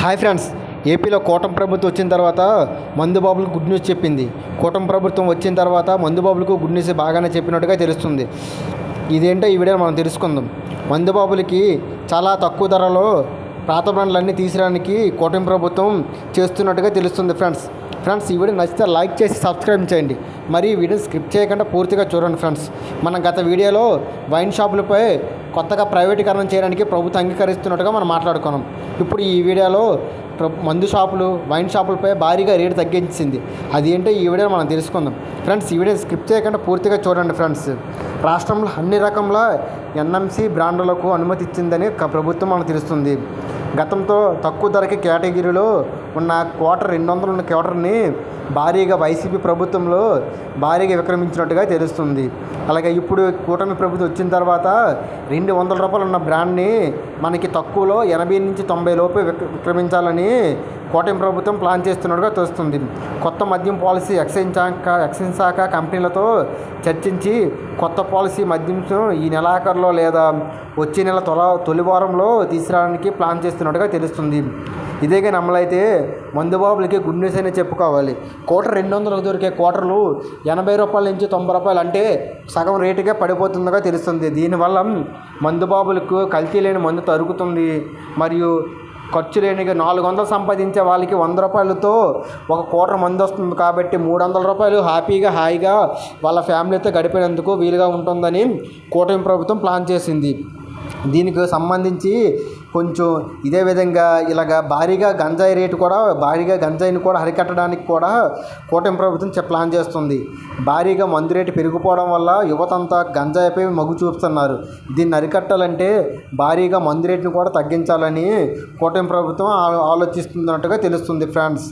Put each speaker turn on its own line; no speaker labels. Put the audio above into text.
Hi friends ఏపీలో కూటమి ప్రభుత్వం వచ్చిన తర్వాత మందుబాబులకు గుడ్ న్యూస్ చెప్పింది. కూటమి ప్రభుత్వం వచ్చిన తర్వాత మందుబాబులకు గుడ్ న్యూస్ బాగానే చెప్పినట్టుగా తెలుస్తుంది. ఇదేంటో ఈ వీడియో మనం తెలుసుకుందాం. మందుబాబులకి చాలా తక్కువ ధరలో పాత బ్రాండ్లన్నీ తీసడానికి కూటమి ప్రభుత్వం చేస్తున్నట్టుగా తెలుస్తుంది ఫ్రెండ్స్. ఫ్రెండ్స్ ఈ వీడియో నచ్చితే లైక్ చేసి సబ్స్క్రైబ్ చేయండి. మరి ఈ వీడియో స్క్రిప్ట్ చేయకుండా పూర్తిగా చూడండి ఫ్రెండ్స్. మనం గత వీడియోలో వైన్ షాపులపై కొత్తగా ప్రైవేటీకరణ చేయడానికి ప్రభుత్వం అంగీకరిస్తున్నట్టుగా మనం మాట్లాడుకున్నాం. ఇప్పుడు ఈ వీడియోలో మందు షాపులు వైన్ షాపులపై భారీగా రేటు తగ్గించింది. అది ఏంటో ఈ వీడియో మనం తెలుసుకుందాం. ఫ్రెండ్స్ ఈ వీడియో స్క్రిప్ట్ చేయకుండా పూర్తిగా చూడండి ఫ్రెండ్స్. రాష్ట్రంలో అన్ని రకముల ఎన్ఎంసి బ్రాండ్లకు అనుమతి ఇచ్చిందని ప్రభుత్వం మనకు తెలుస్తుంది. గతంతో తక్కువ ధరకి కేటగిరీలో ఉన్న క్వార్టర్ రెండు వందలు ఉన్న క్వార్టర్ని భారీగా వైసీపీ ప్రభుత్వంలో భారీగా విక్రమించినట్టుగా తెలుస్తుంది. అలాగే ఇప్పుడు కూటమి ప్రభుత్వం వచ్చిన తర్వాత రెండు వందల రూపాయలు ఉన్న బ్రాండ్ని మనకి తక్కువలో ఎనభై నుంచి తొంభై లోపు విక్రమించాలని కూటమి ప్రభుత్వం ప్లాన్ చేస్తున్నట్టుగా తెలుస్తుంది. కొత్త మద్యం పాలసీ ఎక్సైజ్ శాఖ ఎక్సైజ్ శాఖ కంపెనీలతో చర్చించి కొత్త పాలసీ మద్యం ఈ నెలాఖరులో లేదా వచ్చే నెల తొల తొలి వారంలో తీసుకురావడానికి ప్లాన్ చేస్తున్నట్టుగా తెలుస్తుంది. ఇదేగా నమ్మలైతే మందుబాబులకి గుడ్ న్యూస్ అయినా చెప్పుకోవాలి. కోటర్ రెండు వందలకు దొరికే కోటర్లు ఎనభై రూపాయల నుంచి తొంభై రూపాయలు అంటే సగం రేటుగా పడిపోతుందిగా తెలుస్తుంది. దీనివల్ల మందుబాబులకు కల్తీ లేని మందు తరుగుతుంది. మరియు ఖర్చు లేనిగా నాలుగు వందలు సంపాదించే వాళ్ళకి వంద రూపాయలతో ఒక కోటర మంది వస్తుంది కాబట్టి మూడు వందల రూపాయలు హ్యాపీగా హాయిగా వాళ్ళ ఫ్యామిలీతో గడిపేందుకు వీలుగా ఉంటుందని కూటమి ప్రభుత్వం ప్లాన్ చేసింది. దీనికి సంబంధించి కొంచెం ఇదే విధంగా ఇలాగ భారీగా గంజాయి రేటు కూడా భారీగా గంజాయిని కూడా అరికట్టడానికి కూడా కూటమి ప్రభుత్వం ప్లాన్ చేస్తుంది. భారీగా మందు రేటు పెరిగిపోవడం వల్ల యువత అంతా గంజాయిపై మగ్గు చూపుతున్నారు. దీన్ని అరికట్టాలంటే భారీగా మందు రేటును కూడా తగ్గించాలని కూటమి ప్రభుత్వం ఆలోచిస్తున్నట్టుగా తెలుస్తుంది ఫ్రెండ్స్.